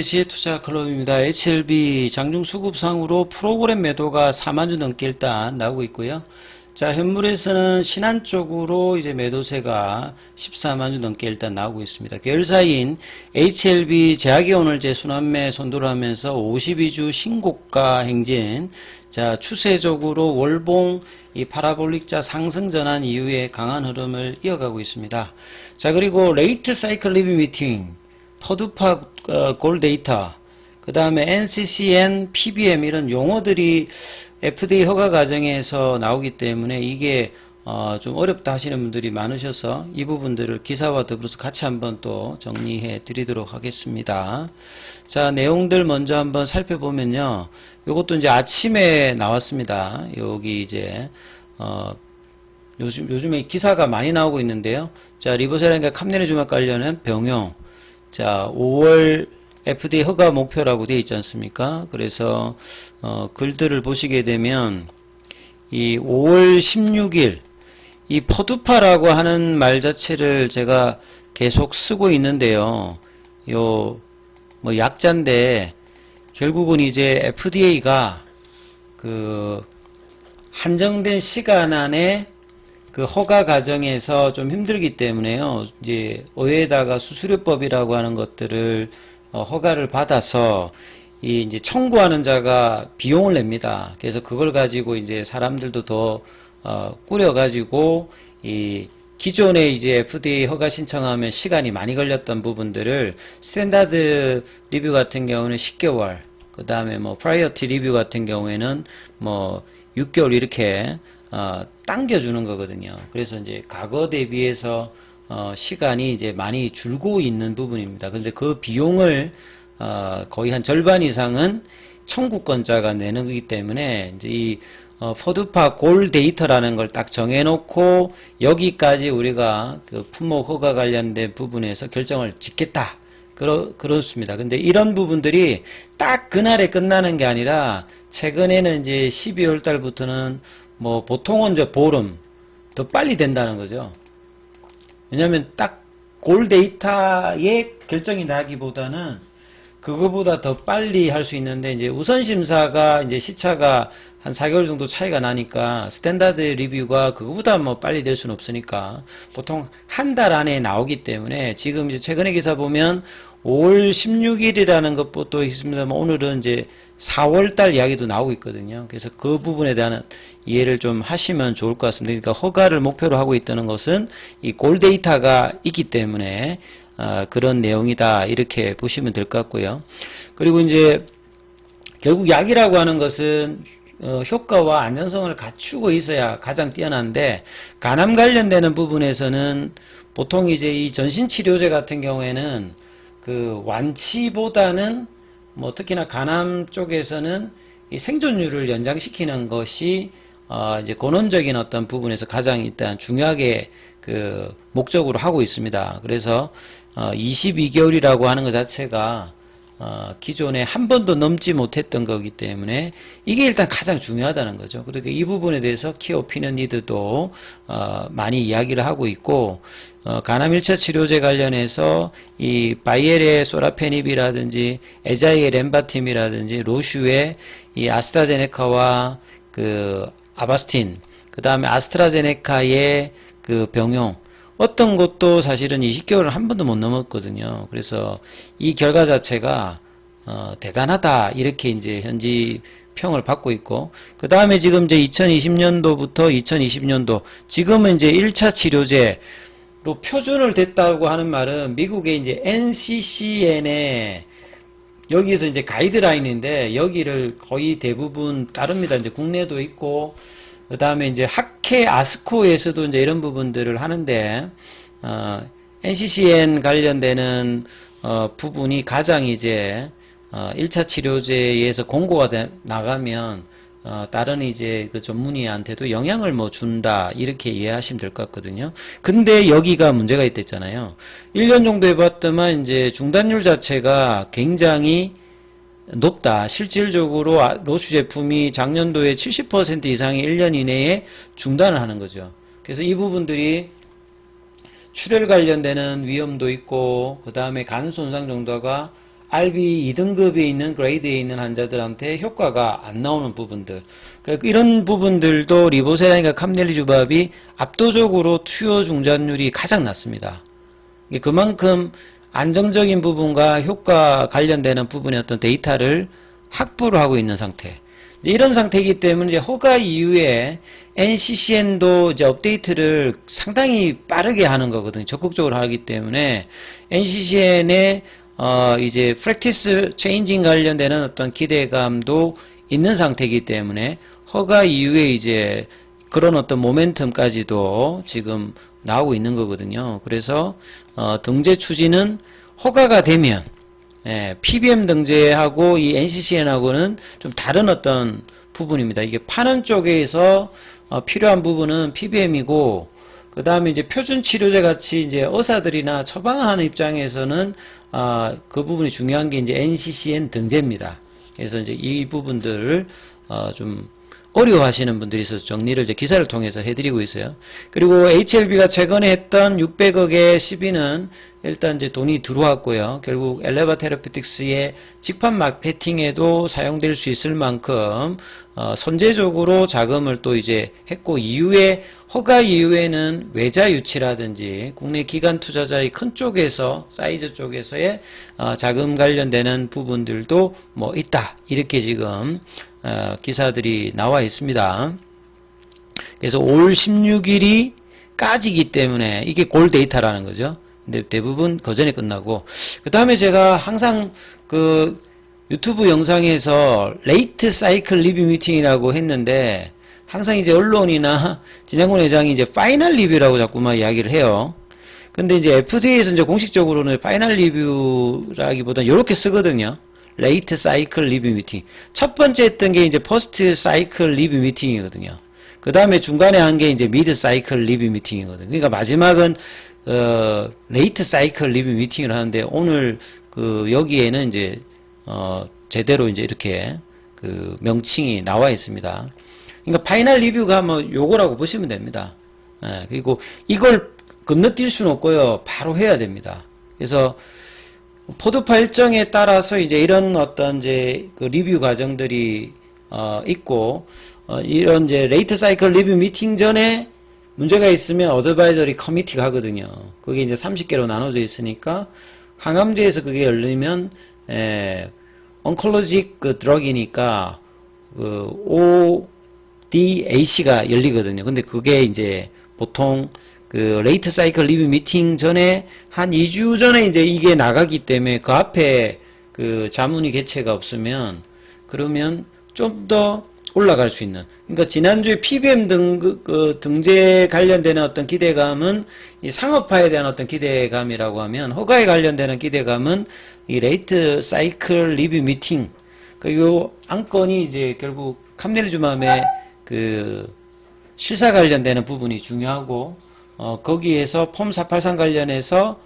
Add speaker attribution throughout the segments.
Speaker 1: 시투자 클럽입니다. HLB 장중 수급상으로 프로그램 매도가 4만 주 넘게 일단 나오고 있고요. 자, 현물에서는 신한 쪽으로 이제 매도세가 14만 주 넘게 일단 나오고 있습니다. 계열사인 HLB 제약이 오늘 제 순환매 선도를 하면서 52주 신고가 행진. 자, 추세적으로 월봉 이 파라볼릭자 상승 전환 이후에 강한 흐름을 이어가고 있습니다. 자, 그리고 레이트 사이클 리뷰 미팅. 퍼두파 어, 골 데이터, 그 다음에 NCCN, PBM 이런 용어들이 FDA 허가 과정에서 나오기 때문에 이게 어, 좀 어렵다 하시는 분들이 많으셔서 이 부분들을 기사와 더불어서 같이 한번 또 정리해 드리도록 하겠습니다. 자, 내용들 먼저 한번 살펴보면요. 요것도 이제 아침에 나왔습니다. 여기 이제, 어, 요즘, 요즘에 기사가 많이 나오고 있는데요. 자, 리버셀과 캄네르주막 관련한 병용. 자, 5월 FDA 허가 목표라고 되어 있지 않습니까? 그래서 어, 글들을 보시게 되면 이 5월 16일 이 퍼두파라고 하는 말 자체를 제가 계속 쓰고 있는데요. 요 뭐 약자인데 결국은 이제 FDA가 그 한정된 시간 안에 그 허가 과정에서 좀 힘들기 때문에요. 이제 의회에다가 수수료법이라고 하는 것들을 어, 허가를 받아서 이 이제 청구하는 자가 비용을 냅니다. 그래서 그걸 가지고 이제 사람들도 더 어, 꾸려가지고 이 기존에 이제 FDA 허가 신청하면 시간이 많이 걸렸던 부분들을 스탠다드 리뷰 같은 경우는 10개월, 그 다음에 뭐 프라이어티 리뷰 같은 경우에는 뭐 6개월 이렇게 어, 당겨주는 거거든요. 그래서 이제 과거 대비해서 어, 시간이 이제 많이 줄고 있는 부분입니다. 그런데 그 비용을 어, 거의 한 절반 이상은 청구권자가 내는 거기 때문에 이제 이 어, 포드파 골 데이터라는 걸 딱 정해놓고 여기까지 우리가 그 품목 허가 관련된 부분에서 결정을 짓겠다. 그렇, 그렇습니다. 근데 이런 부분들이 딱 그날에 끝나는 게 아니라 최근에는 이제 12월 달부터는 뭐 보통은 이제 보름 더 빨리 된다는 거죠. 왜냐하면 딱 골 데이터에 결정이 나기보다는 그거보다 더 빨리 할 수 있는데 이제 우선 심사가 이제 시차가 한 4개월 정도 차이가 나니까 스탠다드 리뷰가 그거보다 뭐 빨리 될 수는 없으니까 보통 한 달 안에 나오기 때문에 지금 이제 최근에 기사 보면 5월 16일이라는 것도 있습니다만 오늘은 이제 4월 달 이야기도 나오고 있거든요. 그래서 그 부분에 대한 이해를 좀 하시면 좋을 것 같습니다. 그러니까 허가를 목표로 하고 있다는 것은 이 골 데이터가 있기 때문에 아, 그런 내용이다 이렇게 보시면 될 것 같고요. 그리고 이제 결국 약이라고 하는 것은 어, 효과와 안전성을 갖추고 있어야 가장 뛰어난데 간암 관련되는 부분에서는 보통 이제 이 전신 치료제 같은 경우에는 그 완치보다는 뭐 특히나 간암 쪽에서는 이 생존율을 연장시키는 것이 어 이제 근원적인 어떤 부분에서 가장 일단 중요하게 그 목적으로 하고 있습니다. 그래서 어 22개월이라고 하는 것 자체가 어, 기존에 한 번도 넘지 못했던 거기 때문에 이게 일단 가장 중요하다는 거죠. 그러니까 이 부분에 대해서 키 오피는 니드도 어, 많이 이야기를 하고 있고 어, 간암 1차 치료제 관련해서 이 바이엘의 소라페닙이라든지 에자이의 렘바팀이라든지 로슈의 이 아스트라제네카와 그 아바스틴 그 다음에 아스트라제네카의 그 병용 어떤 것도 사실은 20개월을 한 번도 못 넘었거든요. 그래서 이 결과 자체가 어, 대단하다 이렇게 이제 현지 평을 받고 있고 그 다음에 지금 이제 2020년도부터 2020년도 지금은 이제 1차 치료제로 표준을 됐다고 하는 말은 미국의 이제 NCCN의 여기서 이제 가이드라인인데 여기를 거의 대부분 따릅니다. 이제 국내도 있고 그 다음에 이제 학회 아스코에서도 이제 이런 부분들을 하는데, 어, NCCN 관련되는, 어, 부분이 가장 이제, 어, 1차 치료제에서 공고가 되, 나가면, 어, 다른 이제 그 전문의한테도 영향을 뭐 준다, 이렇게 이해하시면 될 것 같거든요. 근데 여기가 문제가 있댔잖아요. 1년 정도 해봤더만 이제 중단율 자체가 굉장히 높다. 실질적으로 아- 로슈 제품이 작년도에 70% 이상이 1년 이내에 중단을 하는 거죠. 그래서 이 부분들이 출혈 관련되는 위험도 있고 그 다음에 간 손상 정도가 RB 2등급에 있는 그레이드에 있는 환자들한테 효과가 안 나오는 부분들 그러니까 이런 부분들도 리보세라인과 캄넬리주밥이 압도적으로 투여 중단율이 가장 낮습니다. 그만큼 안정적인 부분과 효과 관련되는 부분의 어떤 데이터를 확보를 하고 있는 상태. 이런 상태이기 때문에 이제 허가 이후에 NCCN도 이제 업데이트를 상당히 빠르게 하는 거거든요. 적극적으로 하기 때문에 NCCN의 어 이제 프랙티스 체인징 관련되는 어떤 기대감도 있는 상태이기 때문에 허가 이후에 이제 그런 어떤 모멘텀까지도 지금 나오고 있는 거거든요. 그래서 어 등재 추진은 허가가 되면 예, PBM 등재하고 이 NCCN하고는 좀 다른 어떤 부분입니다. 이게 파는 쪽에서 어, 필요한 부분은 PBM이고 그 다음에 이제 표준 치료제 같이 이제 의사들이나 처방을 하는 입장에서는 아, 그 부분이 중요한 게 이제 NCCN 등재입니다. 그래서 이제 이 부분들을 어, 좀 어려워하시는 분들이 있어서 정리를 이제 기사를 통해서 해드리고 있어요. 그리고 HLB가 최근에 했던 600억의 시비는 일단 이제 돈이 들어왔고요. 결국 엘레바 테라피틱스의 직판 마케팅에도 사용될 수 있을 만큼 어, 선제적으로 자금을 또 이제 했고 이후에 허가 이후에는 외자 유치라든지 국내 기관 투자자의 큰 쪽에서 사이즈 쪽에서의 어, 자금 관련되는 부분들도 뭐 있다 이렇게 지금 어, 기사들이 나와 있습니다. 그래서 올 16일이 까지기 때문에 이게 골 데이터라는 거죠. 근데 대부분 그 전에 끝나고 그 다음에 제가 항상 그 유튜브 영상에서 레이트 사이클 리뷰 미팅이라고 했는데 항상 이제 언론이나 진양군 회장이 이제 파이널 리뷰라고 자꾸만 이야기를 해요. 근데 이제 FDA에서 이제 공식적으로는 파이널 리뷰라기보다 이렇게 쓰거든요. 레이트 사이클 리뷰 미팅. 첫 번째 했던 게 이제 퍼스트 사이클 리뷰 미팅이거든요. 그 다음에 중간에 한 게 이제 미드 사이클 리뷰 미팅이거든요. 그러니까 마지막은 어 레이트 사이클 리뷰 미팅을 하는데 오늘 그 여기에는 이제 어 제대로 이제 이렇게 그 명칭이 나와 있습니다. 그러니까 파이널 리뷰가 뭐 요거라고 보시면 됩니다. 예, 그리고 이걸 건너뛸 수는 없고요. 바로 해야 됩니다. 그래서 포드파 일정에 따라서 이제 이런 어떤 이제 그 리뷰 과정들이 어 있고 어 이런 이제 레이트 사이클 리뷰 미팅 전에 문제가 있으면 어드바이저리 커미티가 하거든요. 그게 이제 30개로 나눠져 있으니까 항암제에서 그게 열리면 에 oncologic그 드럭이니까 그 ODAC가 열리거든요. 근데 그게 이제 보통 그 레이트 사이클 리뷰 미팅 전에 한 2주 전에 이제 이게 나가기 때문에 그 앞에 그 자문위 개최가 없으면 그러면 좀더 올라갈 수 있는. 그러니까 지난주에 PBM 등, 그, 그 등재 관련되는 어떤 기대감은 이 상업화에 대한 어떤 기대감이라고 하면 허가에 관련되는 기대감은 이 레이트 사이클 리뷰 미팅. 그리고 안건이 이제 결국 캄넬주맘의 그 실사 관련되는 부분이 중요하고 어, 거기에서 폼483 관련해서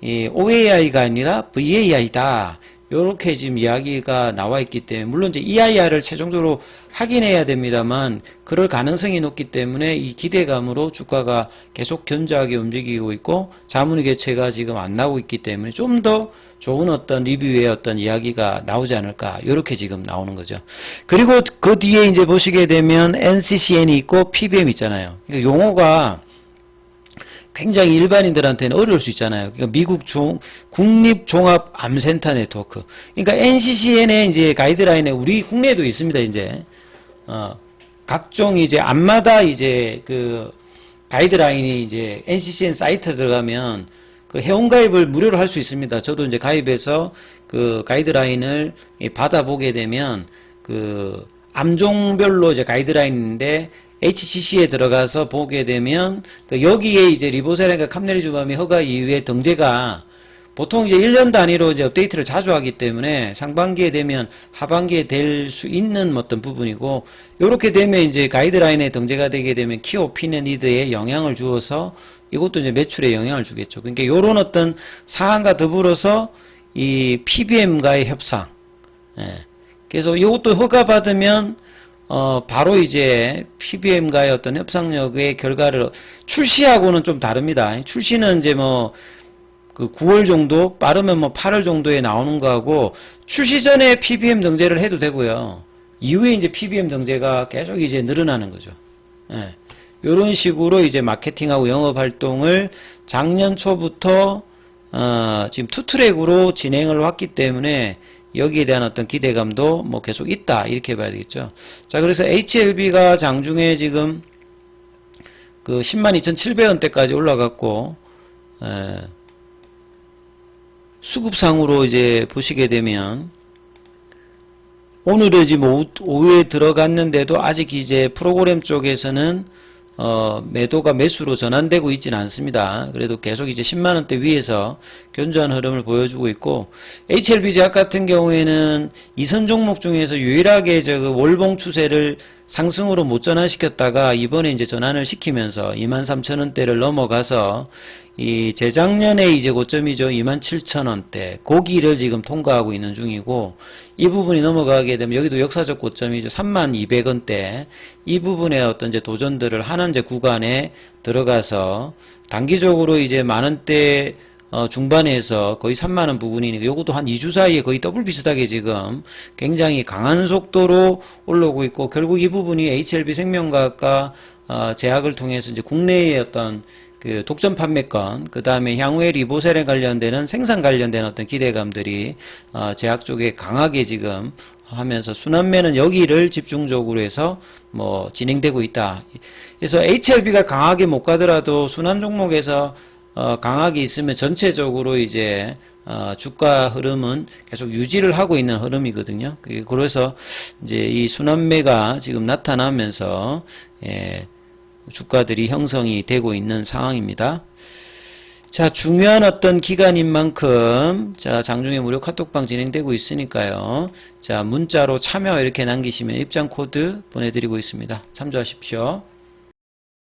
Speaker 1: 이 OAI가 아니라 VAI다. 요렇게 지금 이야기가 나와 있기 때문에 물론 이제 EIR을 최종적으로 확인해야 됩니다만 그럴 가능성이 높기 때문에 이 기대감으로 주가가 계속 견조하게 움직이고 있고 자문의 개체가 지금 안 나오고 있기 때문에 좀 더 좋은 어떤 리뷰의 어떤 이야기가 나오지 않을까 요렇게 지금 나오는 거죠. 그리고 그 뒤에 이제 보시게 되면 NCCN이 있고 PBM 있잖아요. 그러니까 용어가 굉장히 일반인들한테는 어려울 수 있잖아요. 그러니까 미국 종, 국립종합암센터 네트워크. 그러니까 NCCN의 이제 가이드라인에 우리 국내에도 있습니다, 이제. 어, 각종 이제 암마다 이제 그 가이드라인이 이제 NCCN 사이트 들어가면 그 회원가입을 무료로 할 수 있습니다. 저도 이제 가입해서 그 가이드라인을 받아보게 되면 그 암종별로 이제 가이드라인인데 HCC에 들어가서 보게 되면 그 여기에 이제 리보세라가 캄네리주밤이 허가 이후에 등재가 보통 이제 1년 단위로 이제 업데이트를 자주 하기 때문에 상반기에 되면 하반기에 될 수 있는 어떤 부분이고 이렇게 되면 이제 가이드라인에 등재가 되게 되면 키 오피는 니드에 영향을 주어서 이것도 이제 매출에 영향을 주겠죠. 그러니까 이런 어떤 사항과 더불어서 이 PBM과의 협상. 예. 그래서 이것도 허가 받으면 어, 바로 이제 PBM과의 어떤 협상력의 결과를 출시하고는 좀 다릅니다. 출시는 이제 뭐, 그 9월 정도 빠르면 뭐 8월 정도에 나오는 거하고 출시 전에 PBM 등재를 해도 되고요. 이후에 이제 PBM 등재가 계속 이제 늘어나는 거죠. 예. 이런 식으로 이제 마케팅하고 영업 활동을 작년 초부터 어, 지금 투 트랙으로 진행을 왔기 때문에 여기에 대한 어떤 기대감도 뭐 계속 있다 이렇게 봐야 되겠죠. 자 그래서 HLB가 장중에 지금 그 102,700원대까지 올라갔고 에, 수급상으로 이제 보시게 되면 오늘은 지금 오후, 오후에 들어갔는데도 아직 이제 프로그램 쪽에서는 어, 매도가 매수로 전환되고 있지는 않습니다. 그래도 계속 이제 10만 원대 위에서 견조한 흐름을 보여주고 있고, HLB 제약 같은 경우에는 이선 종목 중에서 유일하게 저그 월봉 추세를 상승으로 못 전환시켰다가 이번에 이제 전환을 시키면서 23,000원대를 넘어가서 이 재작년에 이제 고점이죠. 27,000원대. 고기를 지금 통과하고 있는 중이고 이 부분이 넘어가게 되면 여기도 역사적 고점이죠. 32,200원대. 이 부분에 어떤 이제 도전들을 하는 이제 구간에 들어가서 단기적으로 이제 만 원대 어, 중반에서 거의 3만원 부분이니까 요것도 한 2주 사이에 거의 더블 비슷하게 지금 굉장히 강한 속도로 올라오고 있고 결국 이 부분이 HLB 생명과학과 어, 제약을 통해서 이제 국내의 어떤 그 독점 판매권, 그 다음에 향후에 리보셀에 관련되는 생산 관련된 어떤 기대감들이 어, 제약 쪽에 강하게 지금 하면서 순환매는 여기를 집중적으로 해서 뭐 진행되고 있다. 그래서 HLB가 강하게 못 가더라도 순환 종목에서 어, 강하게 있으면 전체적으로 이제 어, 주가 흐름은 계속 유지를 하고 있는 흐름이거든요. 그래서 이제 이 순환매가 지금 나타나면서 예, 주가들이 형성이 되고 있는 상황입니다. 자, 중요한 어떤 기간인 만큼, 자, 장중에 무료 카톡방 진행되고 있으니까요. 자, 문자로 참여 이렇게 남기시면 입장 코드 보내드리고 있습니다. 참조하십시오.